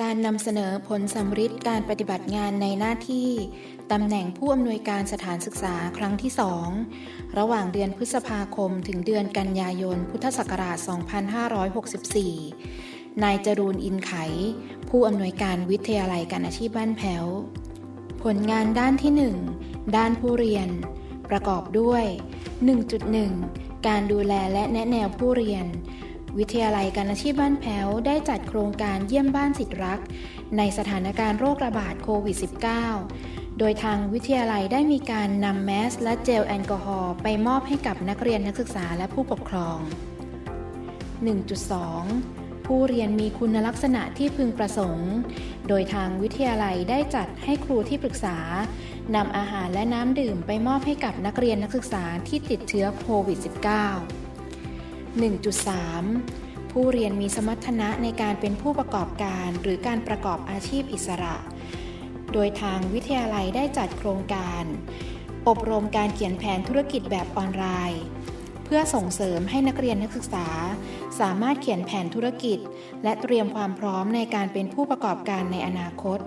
การนำเสนอผลสำฤทธิ์การปฏิบัติงานในหน้าที่ตำแหน่งผู้อำนวยการสถานศึกษาครั้งที่ 2 ระหว่างเดือนพฤษภาคมถึงเดือนกันยายน พุทธศักราช 2564 นายจรูนอินไข ผู้อำนวยการวิทยาลัยการอาชีพบ้านแพ้วผลงานด้านที่ 1 ด้านผู้เรียน ประกอบด้วย 1.1 การดูแลและแนะแนวผู้เรียน วิทยาลัยการอาชีพบ้านแพ้วได้จัดโครงการเยี่ยมบ้านสิทธิรัก ในสถานการณ์โรคระบาดโควิด -19 โดยทางวิทยาลัยได้มีการนำแมสและเจลแอลกอฮอล์ไปมอบให้กับนักเรียนนักศึกษาและผู้ปกครอง 1.2 ผู้เรียนมีคุณลักษณะที่พึงประสงค์ โดยทางวิทยาลัยได้จัดให้ครูที่ปรึกษานำอาหารและน้ำดื่มไปมอบให้กับนักเรียนนักศึกษาที่ติดเชื้อโควิด -19 1.3 ผู้เรียนมีสมรรถนะในการเป็นผู้ประกอบการหรือการประกอบอาชีพอิสระ โดยทางวิทยาลัยได้จัดโครงการ อบรมการเขียนแผนธุรกิจแบบออนไลน์ เพื่อส่งเสริมให้นักเรียนนักศึกษา สามารถเขียนแผนธุรกิจ และเตรียมความพร้อมในการเป็นผู้ประกอบการในอนาคต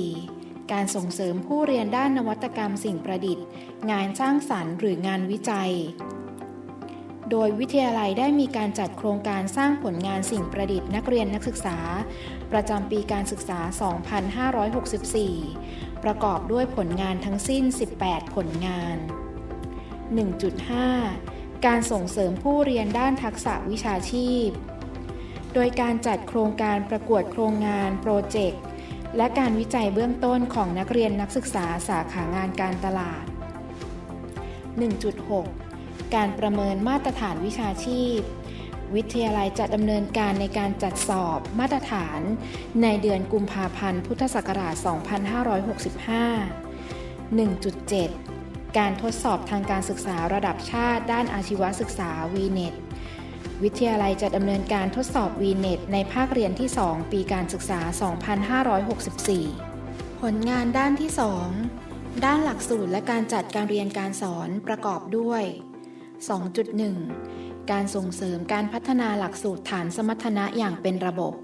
1.4การส่งเสริมผู้เรียนด้านนวัตกรรมสิ่งประดิษฐ์ งานสร้างสรรค์หรืองานวิจัย โดยวิทยาลัยได้มีการจัดโครงการสร้างผลงานสิ่งประดิษฐ์นักเรียนนักศึกษา ประจำปีการศึกษา 2564 ประกอบด้วยผลงานทั้งสิ้น 18 ผลงาน 1.5 การส่งเสริมผู้เรียนด้านทักษะวิชาชีพ โดยการจัดโครงการประกวดโครงงานโปรเจกต์และการวิจัยเบื้องต้นของนักเรียนนักศึกษาสาขางานการตลาด 1.6 การประเมินมาตรฐานวิชาชีพ วิทยาลัยจะดำเนินการในการจัดสอบมาตรฐาน ในเดือนกุมภาพันธ์ พุทธศักราช 2565 1.7 การทดสอบทางการศึกษาระดับชาติด้านอาชีวศึกษา VNET วิทยาลัยจะดำเนินการทดสอบ VNET ในภาคเรียนที่ 2 ปีการศึกษา 2564 ผลงานด้านที่ 2 ด้านหลักสูตรและการจัดการเรียนการสอนประกอบด้วย 2.1 การส่งเสริมการพัฒนาหลักสูตรฐานสมรรถนะอย่างเป็นระบบ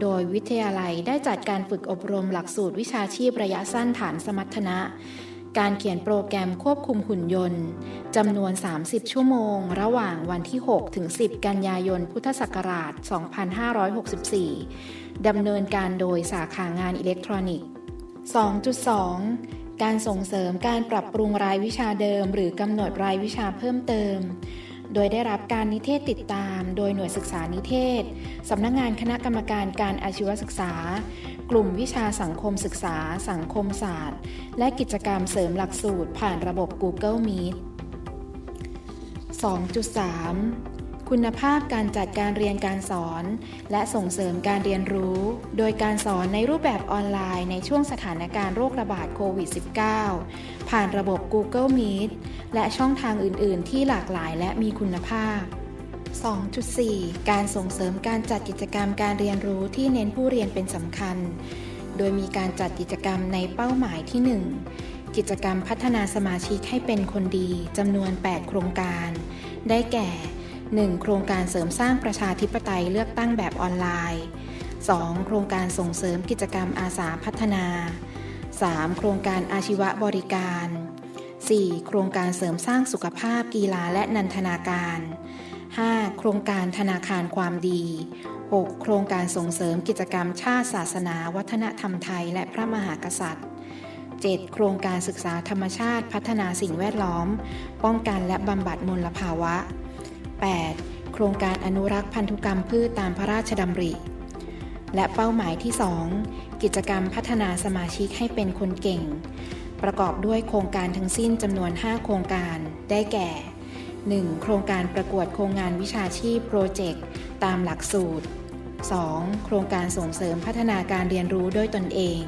โดยวิทยาลัยได้จัดการฝึกอบรมหลักสูตรวิชาชีพระยะสั้นฐานสมรรถนะ การเขียนโปรแกรมควบคุมหุ่นยนต์จำนวน 30 ชั่วโมง ระหว่างวันที่ 6 ถึง 10 กันยายน พุทธศักราช 2564 ดำเนินการโดยสาขางานอิเล็กทรอนิกส์ 2.2 การส่งเสริมการปรับปรุงรายวิชาเดิม หรือกำหนดรายวิชาเพิ่มเติม โดยได้รับการนิเทศติดตาม โดยหน่วยศึกษานิเทศ สำนักงงานคณะกรรมการการอาชีวศึกษา กลุ่มวิชาสังคมศึกษา สังคมศาสตร์ และกิจกรรมเสริมหลักสูตร ผ่านระบบ Google Meet 2.3 คุณภาพการจัดการเรียนการสอน และส่งเสริมการเรียนรู้ โดยการสอนในรูปแบบออนไลน์ในช่วงสถานการณ์โรคระบาดโควิด -19 ผ่านระบบ Google Meet และช่องทางอื่น ๆ ที่หลากหลายและมีคุณภาพ 2.4 การส่งเสริมการจัดกิจกรรมการเรียนรู้ที่เน้นผู้เรียนเป็นสำคัญ โดยมีการจัดกิจกรรมในเป้าหมายที่ 1 กิจกรรมพัฒนาสมาชิกให้เป็นคนดีจำนวน 8 โครงการ ได้แก่ 1. โครงการเสริมสร้างประชาธิปไตยเลือกตั้งแบบออนไลน์ 2. โครงการส่งเสริมกิจกรรมอาสาพัฒนา 3. โครงการอาชีวบริการ 4. โครงการเสริมสร้างสุขภาพกีฬาและนันทนาการ 5. โครงการธนาคารความดี 6. โครงการส่งเสริมกิจกรรมชาติศาสนา วัฒนธรรมไทย และพระมหากษัตริย์ 7. โครงการศึกษาธรรมชาติพัฒนาสิ่งแวดล้อม ป้องกันและบำบัดมลภาวะ 8. โครงการอนุรักษ์พันธุกรรมพืชตามพระราชดำริ และเป้าหมายที่ 2 กิจกรรมพัฒนาสมาชิกให้เป็นคนเก่ง ประกอบด้วยโครงการทั้งสิ้นจำนวน 5 โครงการ ได้แก่ 1. โครงการประกวดโครงงานวิชาชีพโปรเจกต์ตามหลักสูตร 2. โครงการส่งเสริมพัฒนาการเรียนรู้ด้วยตนเอง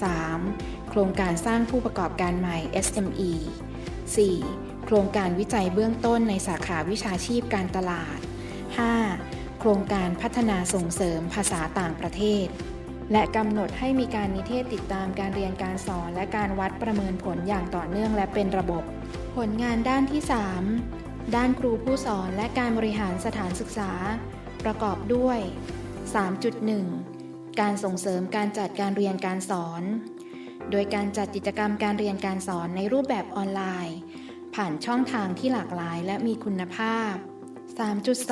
3. โครงการสร้างผู้ประกอบการใหม่ SME 4. โครงการวิจัยเบื้องต้นในสาขาวิชาชีพการตลาด 5. โครงการพัฒนาส่งเสริมภาษาต่างประเทศ และกำหนดให้มีการนิเทศติดตามการเรียนการสอนและการวัดประเมินผลอย่างต่อเนื่องและเป็นระบบ ผลงานด้านที่ 3 ด้านครูผู้สอนและการบริหารสถานศึกษา ประกอบด้วย 3.1 การส่งเสริมการจัดการเรียนการสอน โดยการจัดกิจกรรมการเรียนการสอนในรูปแบบออนไลน์ ผ่านช่องทางที่หลากหลายและมีคุณภาพ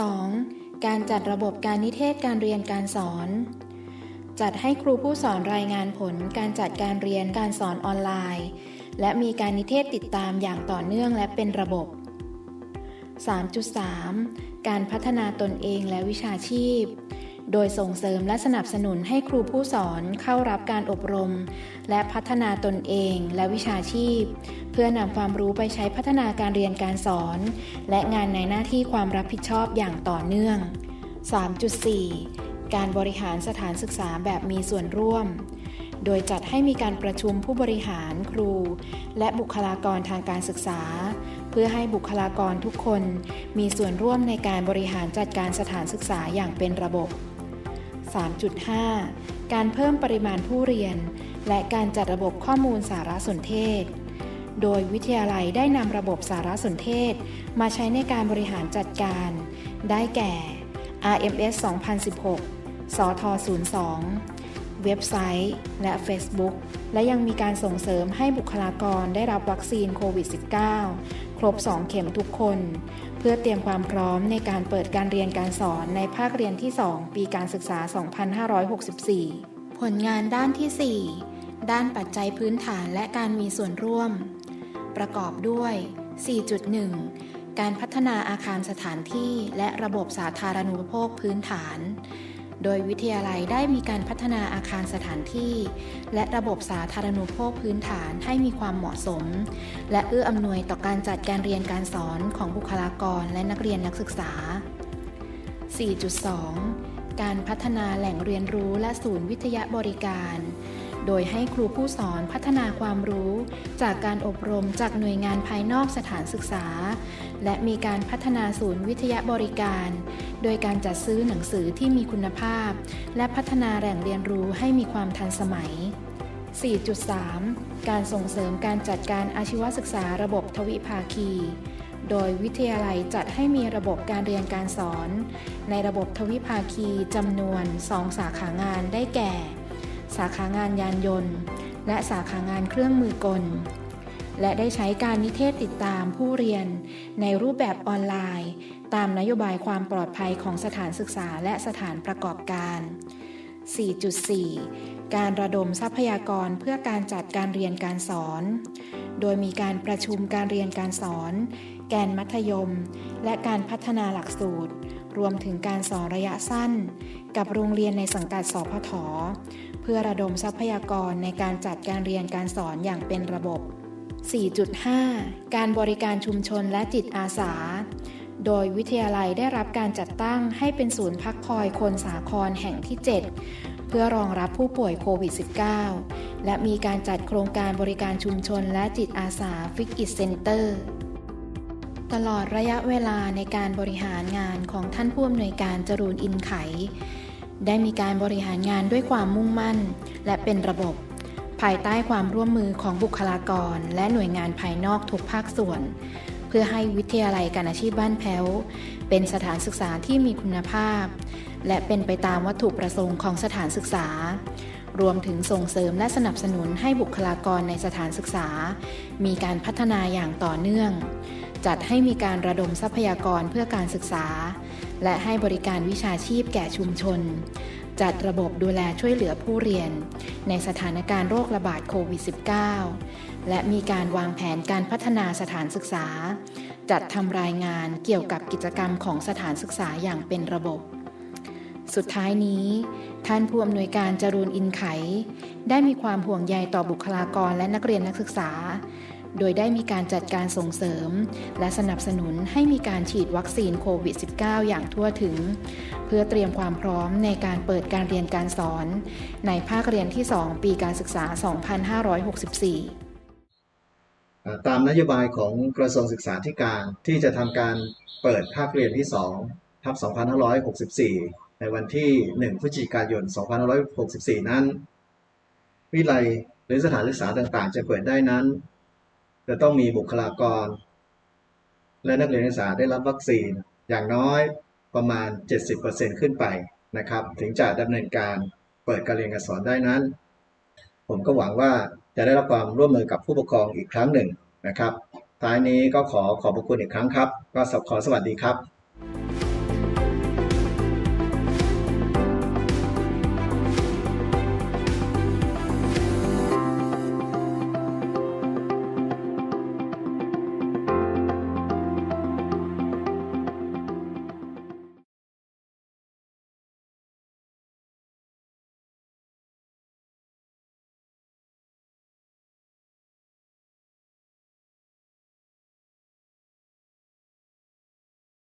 3.2 การจัดระบบการนิเทศการเรียนการสอน จัดให้ครูผู้สอนรายงานผลการจัดการเรียนการสอนออนไลน์ และมีการนิเทศติดตามอย่างต่อเนื่องและเป็นระบบ 3.3 การพัฒนาตนเองและวิชาชีพ โดยส่งเสริมและสนับสนุนให้ครูผู้สอนเข้ารับการอบรม และพัฒนาตนเองและวิชาชีพ เพื่อนำความรู้ไปใช้พัฒนาการเรียนการสอน และงานในหน้าที่ความรับผิดชอบอย่างต่อเนื่อง 3.4 การบริหารสถานศึกษาแบบมีส่วนร่วม โดยจัดให้มีการประชุมผู้บริหารครู และบุคลากรทางการศึกษา เพื่อให้บุคลากรทุกคนมีส่วนร่วมในการบริหารจัดการสถานศึกษาอย่างเป็นระบบ 3.5 การเพิ่มปริมาณผู้เรียน และการจัดระบบข้อมูลสารสนเทศ โดยวิทยาลัยได้นำระบบสารสนเทศ มาใช้ในการบริหารจัดการ ได้แก่ RMS 2016 สท 02 เว็บไซต์ และ Facebook และยังมีการส่งเสริมให้บุคลากรได้รับวัคซีนโควิด -19 ครบ 2 เข็มทุกคน เพื่อเตรียมความพร้อมในการเปิดการเรียนการสอนในภาคเรียนที่ 2 ปีการศึกษา 2564 ผลงานด้านที่ 4 ด้านปัจจัยพื้นฐานและการมีส่วนร่วม ประกอบด้วย 4.1 การพัฒนาอาคารสถานที่และระบบสาธารณูปโภคพื้นฐาน โดยวิทยาลัยได้มีการพัฒนาอาคารสถานที่ และระบบสาธารณูปโภคพื้นฐานให้มีความเหมาะสม และเอื้ออำนวยต่อการจัดการเรียนการสอนของบุคลากรและนักเรียนนักศึกษา 4.2 การพัฒนาแหล่งเรียนรู้และศูนย์วิทยาบริการ โดยให้ครูผู้สอนพัฒนาความรู้ จากการอบรมจากหน่วยงานภายนอกสถานศึกษา และมีการพัฒนาศูนย์วิทยาบริการ โดยการจัดซื้อหนังสือที่มีคุณภาพ และพัฒนาแหล่งเรียนรู้ให้มีความทันสมัย 4.3 การส่งเสริมการจัดการอาชีวศึกษาระบบทวิภาคี โดยวิทยาลัยจัดให้มีระบบการเรียนการสอน ในระบบทวิภาคีจำนวน 2 สาขางานได้แก่ สาขางานยานยนต์ และสาขางานเครื่องมือกล และได้ใช้การนิเทศติดตามผู้เรียน ในรูปแบบออนไลน์ ตามนโยบายความปลอดภัยของสถานศึกษาและสถานประกอบการ 4.4 การระดมทรัพยากรเพื่อการจัดการเรียนการสอน โดยมีการประชุมการเรียนการสอน แกนมัธยม และการพัฒนาหลักสูตร รวมถึงการสอนระยะสั้น กับโรงเรียนในสังกัดสพท เพื่อระดมทรัพยากรในการจัดการเรียนการสอนอย่างเป็นระบบ 4.5 การบริการชุมชนและจิตอาสา โดยวิทยาลัยได้รับการจัดตั้งให้เป็นศูนย์พักคอยคนสาครแห่งที่ 7 เพื่อรองรับผู้ป่วยโควิด -19 และมีการจัดโครงการบริการชุมชนและจิตอาสาฟิกอิตเซนเตอร์ตลอดระยะเวลาในการบริหารงานของท่านผู้อำนวยการจรูนอินไข ได้มีการบริหารงานด้วยความมุ่งมั่น และเป็นระบบ ภายใต้ความร่วมมือของบุคลากร และหน่วยงานภายนอกทุกภาคส่วน เพื่อให้วิทยาลัยการอาชีพบ้านแพ้ว เป็นสถานศึกษาที่มีคุณภาพ และเป็นไปตามวัตถุประสงค์ของสถานศึกษา รวมถึงส่งเสริมและสนับสนุนให้บุคลากรในสถานศึกษา มีการพัฒนาอย่างต่อเนื่อง จัดให้มีการระดมทรัพยากรเพื่อการศึกษา และให้บริการวิชาชีพแก่ชุมชน จัดระบบดูแลช่วยเหลือผู้เรียน ในสถานการณ์โรคระบาดโควิด -19 และมีการวางแผนการพัฒนาสถานศึกษา จัดทำรายงานเกี่ยวกับกิจกรรมของสถานศึกษาอย่างเป็นระบบ สุดท้ายนี้ ท่านผู้อำนวยการจรูนอินไข ได้มีความห่วงใยต่อบุคลากรและนักเรียนนักศึกษา โดยได้มีการจัดการส่งเสริม และสนับสนุนให้มีการฉีดวัคซีนโควิด -19 อย่างทั่วถึง เพื่อเตรียมความพร้อมในการเปิดการเรียนการสอน ในภาคเรียนที่ 2 ปีการศึกษา 2564อ่ตามนโยบายของกระทรวงศึกษาธิการที่จะทำการเปิดภาคเรียนที่2ทับ2564 ในวันที่ 1 พฤศจิกายน 2564 นั้น วิไลยหรือสถานศึกษาต่างๆ จะเปิดได้นั้น จะต้องมีบุคลากร และนักเรียนนักศึกษาได้รับวัคซีนอย่างน้อยประมาณ 70%ขึ้นไปนะครับ ถึงจะดำเนินการเปิดการเรียนการสอนได้นั้น ผมก็หวังว่าจะได้รับความร่วมมือกับผู้ปกครองอีกครั้งหนึ่งนะครับท้ายนี้ก็ขอขอบพระคุณอีกครั้งครับ ก็ขอสวัสดีครับ